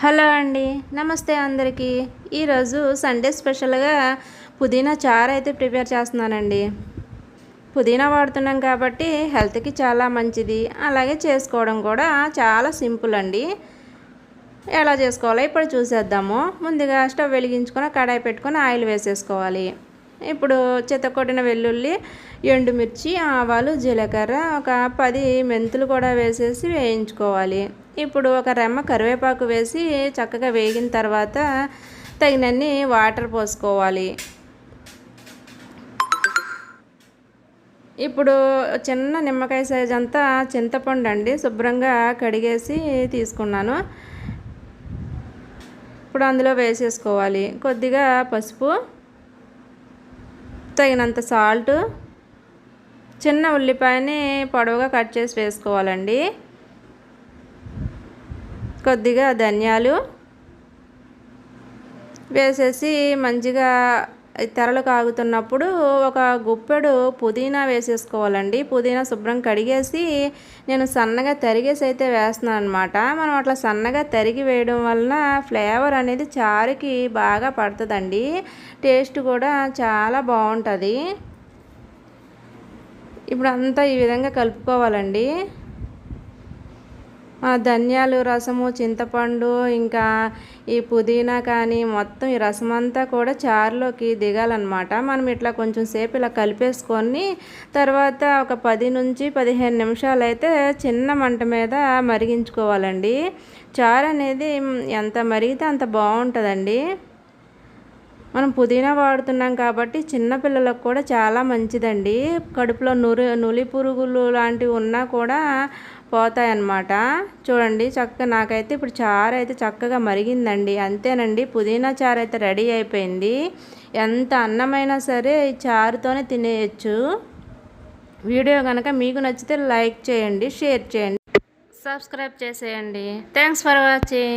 Hello అండి నమస్తే అందరికీ. ఈరోజు సండే స్పెషల్గా పుదీనా చారు అయితే ప్రిపేర్ చేస్తున్నానండి. పుదీనా వాడుతున్నాం కాబట్టి హెల్త్కి చాలా మంచిది. అలాగే చేసుకోవడం కూడా చాలా సింపుల్ అండి. ఎలా చేసుకోవాలో ఇప్పుడు చూసేద్దాము. ముందుగా స్టవ్ వెలిగించుకొని కడాయి పెట్టుకొని ఆయిల్ వేసేసుకోవాలి. ఇప్పుడు చెత్తకొట్టిన వెల్లుల్లి ఎండుమిర్చి ఆవాలు జీలకర్ర ఒక పది మెంతులు కూడా వేసేసి వేయించుకోవాలి. ఇప్పుడు ఒక రెమ్మ కరివేపాకు వేసి చక్కగా వేగిన తర్వాత తగినన్ని వాటర్ పోసుకోవాలి. ఇప్పుడు చిన్న నిమ్మకాయ సైజ్ అంతా చింతపండు అండి శుభ్రంగా కడిగేసి తీసుకున్నాను. ఇప్పుడు అందులో వేసేసుకోవాలి. కొద్దిగా పసుపు తగినంత సాల్ట్ చిన్న ఉల్లిపాయని పొడవుగా కట్ చేసి వేసుకోవాలండి. కొద్దిగా ధనియాలు వేసేసి మంచిగా తెరలు కాగుతున్నప్పుడు ఒక గుప్పెడు పుదీనా వేసేసుకోవాలండి. పుదీనా శుభ్రం కడిగేసి నేను సన్నగా తరిగేసి అయితే వేస్తున్నాను అనమాట మనం అట్లా సన్నగా తరిగి వేయడం వలన ఫ్లేవర్ అనేది చారుకి బాగా పడుతుందండి. టేస్ట్ కూడా చాలా బాగుంటుంది. ఇప్పుడు అంతా ఈ విధంగా కలుపుకోవాలండి. ధనియాలు రసము చింతపండు ఇంకా ఈ పుదీనా కానీ మొత్తం ఈ రసం అంతా కూడా చారులోకి దిగాలన్నమాట. మనం ఇట్లా కొంచెం సేపు ఇలా కలిపేసుకొని తర్వాత ఒక పది నుంచి పదిహేను నిమిషాలు అయితే చిన్న మంట మీద మరిగించుకోవాలండి. చారు అనేది ఎంత మరిగితే అంత బాగుంటుందండి. మనం పుదీనా వాడుతున్నాం కాబట్టి చిన్నపిల్లలకు కూడా చాలా మంచిదండి. కడుపులో నురి నులి పురుగులు లాంటివి ఉన్నా కూడా పోతాయన్నమాట. చూడండి చక్కగా నాకైతే ఇప్పుడు చారు అయితే చక్కగా మరిగిందండి. అంతేనండి పుదీనా చారు అయితే రెడీ అయిపోయింది. ఎంత అన్నమైనా సరే ఈ చారుతోనే తినేయచ్చు. వీడియో కనుక మీకు నచ్చితే లైక్ చేయండి షేర్ చేయండి. సబ్స్క్రైబ్ చేసేయండి. Thanks for watching.